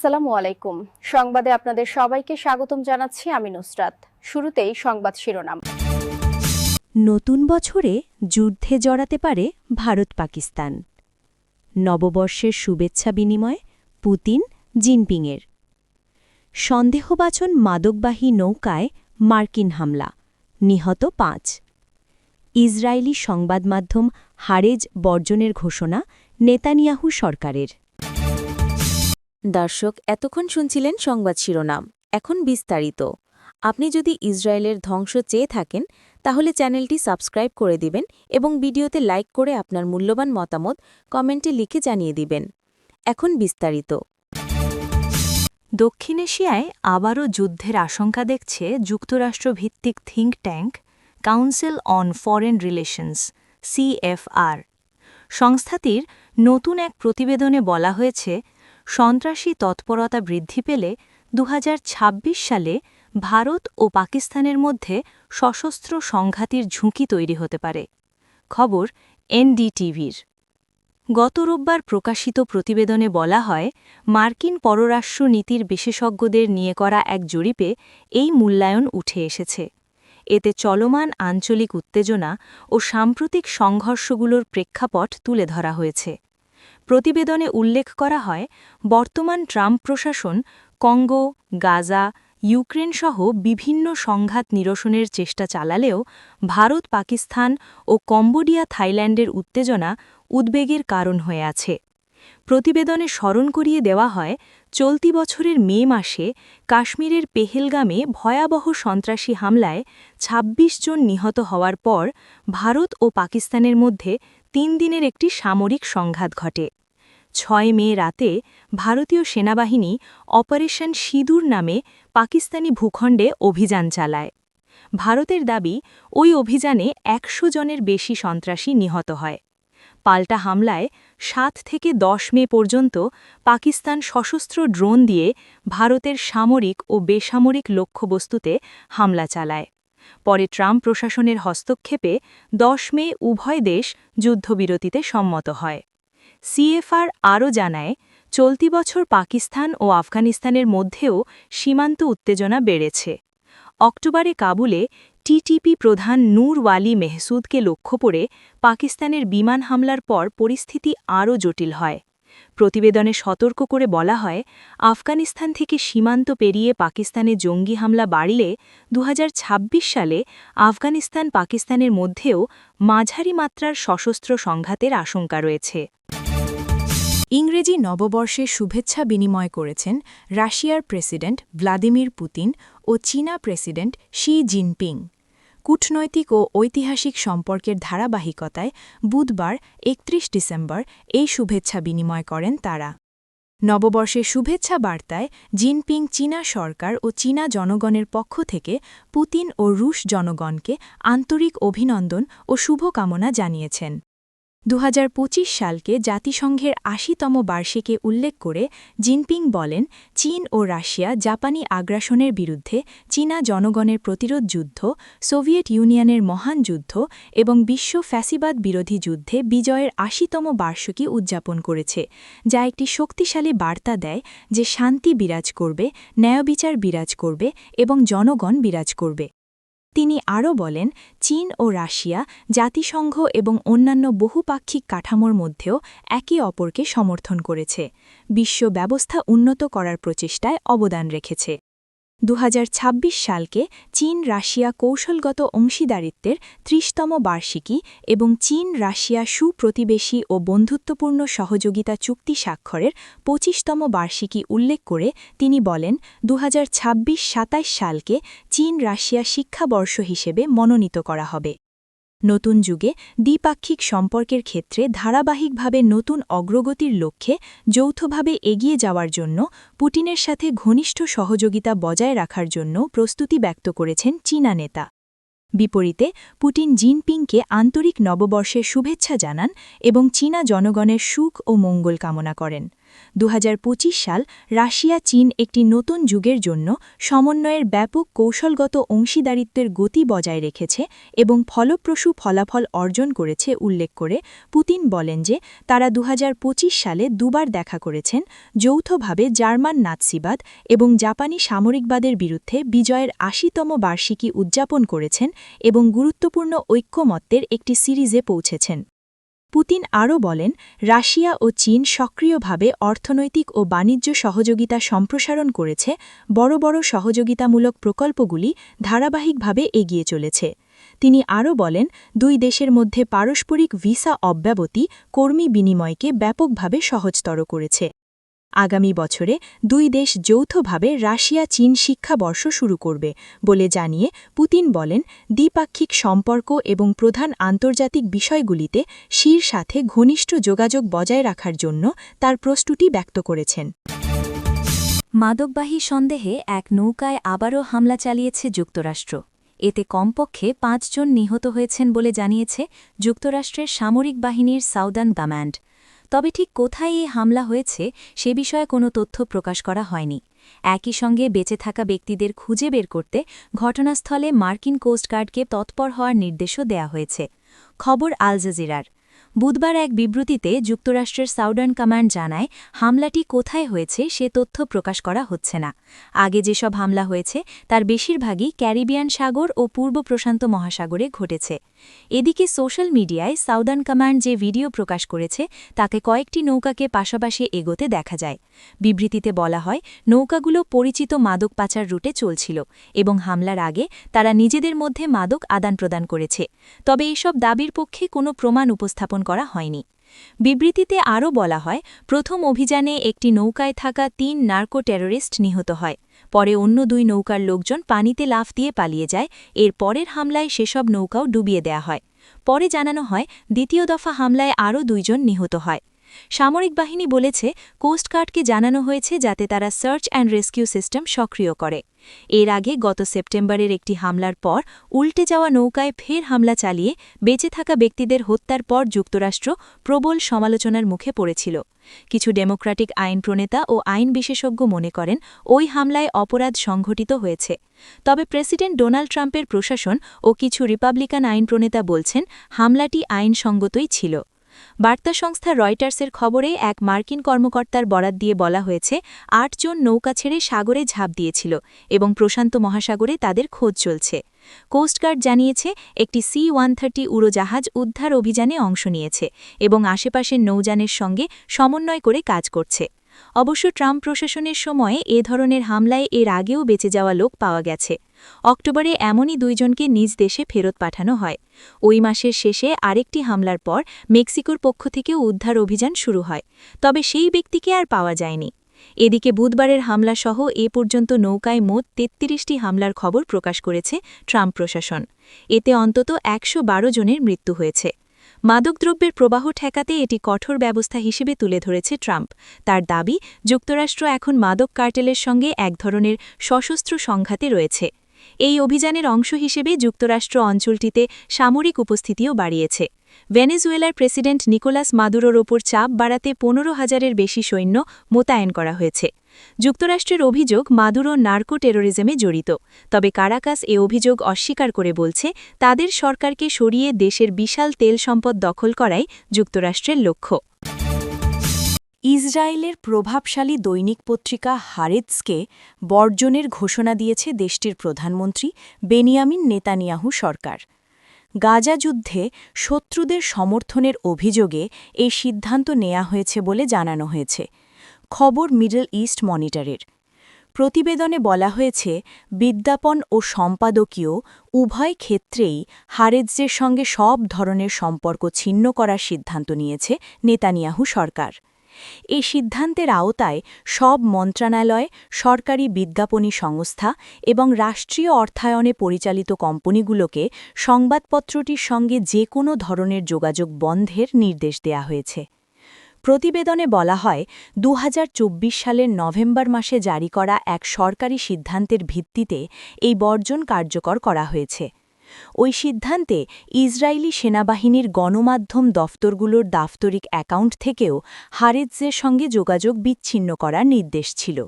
আসসালামু আলাইকুম। সংবাদে আপনাদের সবাইকে স্বাগতম জানাচ্ছি আমি নুসরাত। শুরুতেই সংবাদ শিরোনাম। নতুন বছরে যুদ্ধে জড়াতে পারে ভারত পাকিস্তান। নববর্ষের শুভেচ্ছা বিনিময় পুতিন জিনপিংয়ের। সন্দেহবাচন মাদকবাহী নৌকায় মার্কিন হামলা, নিহত পাঁচ। ইসরায়েলি সংবাদমাধ্যম হারেজ বর্জনের ঘোষণা নেতানিয়াহু সরকারের। দর্শক, এতক্ষণ শুনছিলেন সংবাদ শিরোনাম। এখন বিস্তারিত। আপনি যদি ইসরায়েলের ধ্বংস চেয়ে থাকেন, তাহলে চ্যানেলটি সাবস্ক্রাইব করে দিবেন এবং ভিডিওতে লাইক করে আপনার মূল্যবান মতামত কমেন্টে লিখে জানিয়ে দিবেন। এখন বিস্তারিত। দক্ষিণ এশিয়ায় আবারও যুদ্ধের আশঙ্কা দেখছে যুক্তরাষ্ট্রভিত্তিক think tank council on foreign relations, CFR. সংস্থাটির নতুন এক প্রতিবেদনে বলা হয়েছে সন্ত্রাসী তৎপরতা বৃদ্ধি পেলে দু হাজার ছাব্বিশ সালে ভারত ও পাকিস্তানের মধ্যে সশস্ত্র সংঘাতির ঝুঁকি তৈরি হতে পারে। খবর এনডিটিভির। গত রোববার প্রকাশিত প্রতিবেদনে বলা হয়, মার্কিন পররাষ্ট্র নীতির বিশেষজ্ঞদের নিয়ে করা এক জরিপে এই মূল্যায়ন উঠে এসেছে। এতে চলমান আঞ্চলিক উত্তেজনা ও সাম্প্রতিক সংঘর্ষগুলোর প্রেক্ষাপট তুলে ধরা হয়েছে। প্রতিবেদনে উল্লেখ করা হয়, বর্তমান ট্রাম্প প্রশাসন কঙ্গো, গাজা, ইউক্রেন সহ বিভিন্ন সংঘাত নিরসনের চেষ্টা চালালেও ভারত, পাকিস্তান ও কম্বোডিয়া থাইল্যান্ডের উত্তেজনা উদ্বেগের কারণ হয়ে আছে। প্রতিবেদনে স্মরণ করিয়ে দেওয়া হয়, চলতি বছরের মে মাসে কাশ্মীরের পেহেলগামে ভয়াবহ সন্ত্রাসী হামলায় ২৬ জন নিহত হওয়ার পর ভারত ও পাকিস্তানের মধ্যে তিন দিনের একটি সামরিক সংঘাত ঘটে। ছয় মে রাতে ভারতীয় সেনাবাহিনী অপারেশন সিঁদুর নামে পাকিস্তানি ভূখণ্ডে অভিযান চালায়। ভারতের দাবি, ওই অভিযানে একশো জনের বেশি সন্ত্রাসী নিহত হয়। পাল্টা হামলায় সাত থেকে দশ মে পর্যন্ত পাকিস্তান সশস্ত্র ড্রোন দিয়ে ভারতের সামরিক ও বেসামরিক লক্ষ্যবস্তুতে হামলা চালায়। পরে ট্রাম্প প্রশাসনের হস্তক্ষেপে দশ মে উভয় দেশ যুদ্ধবিরতিতে সম্মত হয়। সিএফআর আরও জানায়, চলতি বছর পাকিস্তান ও আফগানিস্তানের মধ্যেও সীমান্ত উত্তেজনা বেড়েছে। অক্টোবরে কাবুলে টিটিপি প্রধান নূর ওয়ালি মেহসুদকে লক্ষ্য করে পাকিস্তানের বিমান হামলার পর পরিস্থিতি আরও জটিল হয়। প্রতিবেদনে সতর্ক করে বলা হয়, আফগানিস্তান থেকে সীমান্ত পেরিয়ে পাকিস্তানে জঙ্গি হামলা বাড়লে দু হাজার ছাব্বিশ সালে আফগানিস্তান পাকিস্তানের মধ্যেও মাঝারি মাত্রার সশস্ত্র সংঘাতের আশঙ্কা রয়েছে। ইংরেজি নববর্ষে শুভেচ্ছা বিনিময় করেছেন রাশিয়ার প্রেসিডেন্ট ভ্লাদিমির পুতিন ও চীনা প্রেসিডেন্ট শি জিনপিং। কূটনৈতিক ও ঐতিহাসিক সম্পর্কের ধারাবাহিকতায় বুধবার একত্রিশ ডিসেম্বর এই শুভেচ্ছা বিনিময় করেন তারা। নববর্ষের শুভেচ্ছা বার্তায় জিনপিং চীনা সরকার ও চীনা জনগণের পক্ষ থেকে পুতিন ও রুশ জনগণকে আন্তরিক অভিনন্দন ও শুভকামনা জানিয়েছেন। দু হাজার পঁচিশ সালকে জাতিসংঘের আশিতম বার্ষিকে উল্লেখ করে জিনপিং বলেন, চীন ও রাশিয়া জাপানি আগ্রাসনের বিরুদ্ধে চীনা জনগণের প্রতিরোধ যুদ্ধ, সোভিয়েত ইউনিয়নের মহান যুদ্ধ এবং বিশ্ব ফ্যাসিবাদ বিরোধী যুদ্ধে বিজয়ের আশিতম বার্ষিকী উদযাপন করেছে, যা একটি শক্তিশালী বার্তা দেয় যে শান্তি বিরাজ করবে, ন্যায়বিচার বিরাজ করবে এবং জনগণ বিরাজ করবে। তিনি আরও বলেন, চীন ও রাশিয়া, জাতিসংঘ এবং অন্যান্য বহুপাক্ষিক কাঠামোর মধ্যেও একে অপরকে সমর্থন করেছে। বিশ্ব ব্যবস্থা উন্নত করার প্রচেষ্টায় অবদান রেখেছে। দু হাজার ছাব্বিশ সালকে চীন রাশিয়া কৌশলগত অংশীদারিত্বের ত্রিশতম বার্ষিকী এবং চীন রাশিয়া সুপ্রতিবেশী ও বন্ধুত্বপূর্ণ সহযোগিতা চুক্তি স্বাক্ষরের পঁচিশতম বার্ষিকী উল্লেখ করে তিনি বলেন দু হাজার সালকে চীন রাশিয়া শিক্ষাবর্ষ হিসেবে মনোনীত করা হবে। নতুন যুগে দ্বিপাক্ষিক সম্পর্কের ক্ষেত্রে ধারাবাহিকভাবে নতুন অগ্রগতির লক্ষ্যে যৌথভাবে এগিয়ে যাওয়ার জন্য পুটিনের সাথে ঘনিষ্ঠ সহযোগিতা বজায় রাখার জন্য প্রস্তুতি ব্যক্ত করেছেন চীনা নেতা। বিপরীতে পুটিন জিনপিংকে আন্তরিক নববর্ষের শুভেচ্ছা জানান এবং চীনা জনগণের সুখ ও মঙ্গল কামনা করেন। দু হাজার পঁচিশ সাল রাশিয়া, চীন একটি নতুন যুগের জন্য সমন্বয়ের ব্যাপক কৌশলগত অংশীদারিত্বের গতি বজায় রেখেছে এবং ফলপ্রসূ ফলাফল অর্জন করেছে উল্লেখ করে পুতিন বলেন যে তারা দুহাজার পঁচিশ সালে দুবার দেখা করেছেন, যৌথভাবে জার্মান নাৎসিবাদ এবং জাপানি সামরিকবাদের বিরুদ্ধে বিজয়ের আশিতম বার্ষিকী উদযাপন করেছেন এবং গুরুত্বপূর্ণ ঐক্যমত্যের একটি সিরিজে পৌঁছেছেন। পুতিন আরও বলেন, রাশিয়া ও চীন সক্রিয়ভাবে অর্থনৈতিক ও বাণিজ্য সহযোগিতা সম্প্রসারণ করেছে, বড় বড় সহযোগিতামূলক প্রকল্পগুলি ধারাবাহিকভাবে এগিয়ে চলেছে। তিনি আরও বলেন, দুই দেশের মধ্যে পারস্পরিক ভিসা অব্যাবতি কর্মী বিনিময়কে ব্যাপকভাবে সহজতর করেছে। আগামী বছরে দুই দেশ যৌথভাবে রাশিয়া চীন শিক্ষাবর্ষ শুরু করবে বলে জানিয়ে পুতিন বলেন, দ্বিপাক্ষিক সম্পর্ক এবং প্রধান আন্তর্জাতিক বিষয়গুলিতে শির সাথে ঘনিষ্ঠ যোগাযোগ বজায় রাখার জন্য তার প্রস্তুতি ব্যক্ত করেছেন। মাদকবাহী সন্দেহে এক নৌকায় আবারও হামলা চালিয়েছে যুক্তরাষ্ট্র। এতে কমপক্ষে পাঁচজন নিহত হয়েছেন বলে জানিয়েছে যুক্তরাষ্ট্রের সামরিক বাহিনীর সাউদার্ন কমান্ড। তবে ঠিক কোথায় এই হামলা হয়েছে সে বিষয়ে কোনো তথ্য প্রকাশ করা হয়নি। একই সঙ্গে বেঁচে থাকা ব্যক্তিদের খুঁজে বের করতে ঘটনাস্থলে মার্কিন কোস্টগার্ডকে তৎপর হওয়ার নির্দেশও দেয়া হয়েছে। খবর আল জাজিরার। বুধবার এক বিবৃতিতে যুক্তরাষ্ট্রের সাউদার্ন কমান্ড জানায়, হামলাটি কোথায় হয়েছে সে তথ্য প্রকাশ করা হচ্ছে না। আগে যেসব হামলা হয়েছে, তার বেশিরভাগই ক্যারিবিয়ান সাগর ও পূর্ব প্রশান্ত মহাসাগরে ঘটেছে। এদিকে সোশ্যাল মিডিয়ায় সাউদার্ন কমান্ড যে ভিডিও প্রকাশ করেছে তাকে কয়েকটি নৌকাকে পাশাপাশি এগোতে দেখা যায়। বিবৃতিতে বলা হয়, নৌকাগুলো পরিচিত মাদক পাচার রুটে চলছিল এবং হামলার আগে তারা নিজেদের মধ্যে মাদক আদান প্রদান করেছে। তবে এসব দাবির পক্ষে কোনো প্রমাণ উপস্থাপন করা হয়নি। বিবৃতিতে আরও বলা হয়, প্রথম অভিযানে একটি নৌকায় থাকা তিন নার্কো টেররিস্ট নিহত হয়। পরে অন্য দুই নৌকার লোকজন পানিতে লাফ দিয়ে পালিয়ে যায়। এর পরের হামলায় সেসব নৌকাও ডুবিয়ে দেয়া হয়। পরে জানানো হয়, দ্বিতীয় দফা হামলায় আরও দুইজন নিহত হয়। সামরিক বাহিনী বলেছে কোস্টগার্ডকে জানানো হয়েছে যাতে তারা সার্চ অ্যান্ড রেস্কিউ সিস্টেম সক্রিয় করে। এর আগে গত সেপ্টেম্বরের একটি হামলার পর উল্টে যাওয়া নৌকায় ফের হামলা চালিয়ে বেঁচে থাকা ব্যক্তিদের হত্যার পর যুক্তরাষ্ট্র প্রবল সমালোচনার মুখে পড়েছিল। কিছু ডেমোক্রেটিক আইন প্রণেতা ও আইন বিশেষজ্ঞ মনে করেন, ওই হামলায় অপরাধ সংঘটিত হয়েছে। তবে প্রেসিডেন্ট ডোনাল্ড ট্রাম্পের প্রশাসন ও কিছু রিপাবলিকান আইন প্রণেতা বলছেন, হামলাটি আইনসঙ্গতই ছিল। বার্তা সংস্থা রয়টার্সের খবরে এক মার্কিন কর্মকর্তার বরাত দিয়ে বলা হয়েছে আটজন নৌকা ছেড়ে সাগরে ঝাঁপ দিয়েছিল এবং প্রশান্ত মহাসাগরে তাদের খোঁজ চলছে। কোস্টগার্ড জানিয়েছে, একটি সি ওয়ান থার্টি উড়োজাহাজ উদ্ধার অভিযানে অংশ নিয়েছে এবং আশেপাশের নৌযানের সঙ্গে সমন্বয় করে কাজ করছে। অবশ্য ট্রাম্প প্রশাসনের সময়ে এ ধরনের হামলায় এর আগেও বেঁচে যাওয়া লোক পাওয়া গেছে। অক্টোবরে এমনই দুইজনকে নিজ দেশে ফেরত পাঠানো হয়। ওই মাসের শেষে আরেকটি হামলার পর মেক্সিকোর পক্ষ থেকেও উদ্ধার অভিযান শুরু হয়। তবে সেই ব্যক্তিকে আর পাওয়া যায়নি। এদিকে বুধবারের হামলাসহ এ পর্যন্ত নৌকায় মোট তেত্রিশটি হামলার খবর প্রকাশ করেছে ট্রাম্প প্রশাসন। এতে অন্তত একশো বারো জনের মৃত্যু হয়েছে। মাদকদ্রব্যের প্রবাহ ঠেকাতে এটি কঠোর ব্যবস্থা হিসেবে তুলে ধরেছে ট্রাম্প। তার দাবি, যুক্তরাষ্ট্র এখন মাদক কার্টেলের সঙ্গে এক ধরনের সশস্ত্র সংঘাতে রয়েছে। এই অভিযানের অংশ হিসেবে যুক্তরাষ্ট্র অঞ্চলটিতে সামরিক উপস্থিতিও বাড়িয়েছে। ভেনেজুয়েলার প্রেসিডেন্ট নিকোলাস মাদুরোর ওপর চাপ বাড়াতে পনেরো হাজারের বেশি সৈন্য মোতায়েন করা হয়েছে। যুক্তরাষ্ট্রের অভিযোগ মাদুরো নার্কো টেরোরিজমে জড়িত। তবে কারাকাস এ অভিযোগ অস্বীকার করে বলছে, তাদের সরকারকে সরিয়ে দেশের বিশাল তেল সম্পদ দখল করাই যুক্তরাষ্ট্রের লক্ষ্য। ইসরায়েলের প্রভাবশালী দৈনিক পত্রিকা হারেৎসকে বর্জনের ঘোষণা দিয়েছে দেশটির প্রধানমন্ত্রী বেনিয়ামিন নেতানিয়াহু সরকার। গাজা যুদ্ধে শত্রুদের সমর্থনের অভিযোগে এই সিদ্ধান্ত নেওয়া হয়েছে বলে জানানো হয়েছে। খবর মিডল ইস্ট মনিটরের। প্রতিবেদনে বলা হয়েছে, বিজ্ঞাপন ও সম্পাদকীয় উভয় ক্ষেত্রেই হারেজের সঙ্গে সব ধরনের সম্পর্ক ছিন্ন করার সিদ্ধান্ত নিয়েছে নেতানিয়াহু সরকার। এই সিদ্ধান্তের আওতায় সব মন্ত্রণালয়, সরকারি বিজ্ঞাপনী সংস্থা এবং রাষ্ট্রীয় অর্থায়নে পরিচালিত কোম্পানিগুলোকে সংবাদপত্রটির সঙ্গে যে কোনো ধরনের যোগাযোগ বন্ধের নির্দেশ দেয়া হয়েছে। প্রতিবেদনে বলা হয় দু হাজার চব্বিশ সালের নভেম্বর মাসে জারি করা এক সরকারি সিদ্ধান্তের ভিত্তিতে এই বর্জন কার্যকর করা হয়েছে। ওই সিদ্ধান্তে ইসরায়েলি সেনাবাহিনীর গণমাধ্যম দফতরগুলোর দাপ্তরিক অ্যাকাউন্ট থেকেও হারেজের সঙ্গে যোগাযোগ বিচ্ছিন্ন করার নির্দেশ ছিল।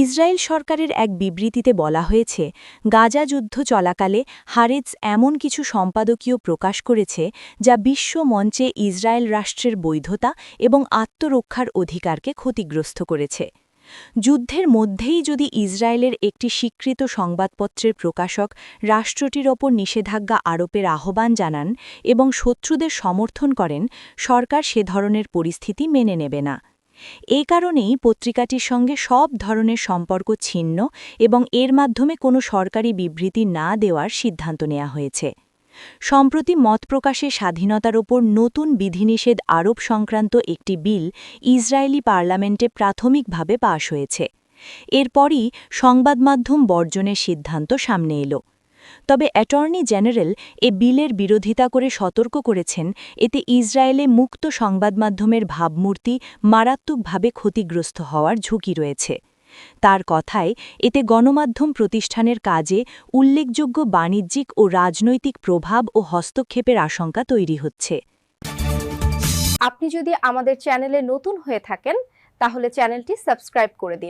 ইসরায়েল সরকারের এক বিবৃতিতে বলা হয়েছে, গাজা যুদ্ধ চলাকালে হারেজ এমন কিছু সম্পাদকীয় প্রকাশ করেছে যা বিশ্ব মঞ্চে ইসরায়েল রাষ্ট্রের বৈধতা এবং আত্মরক্ষার অধিকারকে ক্ষতিগ্রস্ত করেছে। যুদ্ধের মধ্যেই যদি ইসরায়েলের একটি স্বীকৃত সংবাদপত্রের প্রকাশক রাষ্ট্রটির ওপর নিষেধাজ্ঞা আরোপের আহ্বান জানান এবং শত্রুদের সমর্থন করেন, সরকার সে ধরনের পরিস্থিতি মেনে নেবে না। এ কারণেই পত্রিকাটির সঙ্গে সব ধরনের সম্পর্ক ছিন্ন এবং এর মাধ্যমে কোনো সরকারি বিবৃতি না দেওয়ার সিদ্ধান্ত নেওয়া হয়েছে। সম্প্রতি মত প্রকাশের স্বাধীনতার ওপর নতুন বিধিনিষেধ আরোপ সংক্রান্ত একটি বিল ইসরায়েলি পার্লামেন্টে প্রাথমিকভাবে পাশ হয়েছে। এরপরই সংবাদমাধ্যম বর্জনের সিদ্ধান্ত সামনে এলো। তবে অ্যাটর্নি জেনারেল এ বিলের বিরোধিতা করে সতর্ক করেছেন এতে ইসরায়েলে মুক্ত সংবাদমাধ্যমের ভাবমূর্তি মারাত্মকভাবে ক্ষতিগ্রস্ত হওয়ার ঝুঁকি রয়েছে। তার কথায় এতে গণমাধ্যম প্রতিষ্ঠানের কাজে উল্লেখযোগ্য বাণিজ্যিক ও রাজনৈতিক প্রভাব ও হস্তক্ষেপের আশঙ্কা তৈরি হচ্ছে। আপনি যদি আমাদের চ্যানেলে নতুন হয়ে থাকেন, তাহলে চ্যানেলটি সাবস্ক্রাইব করে দিন।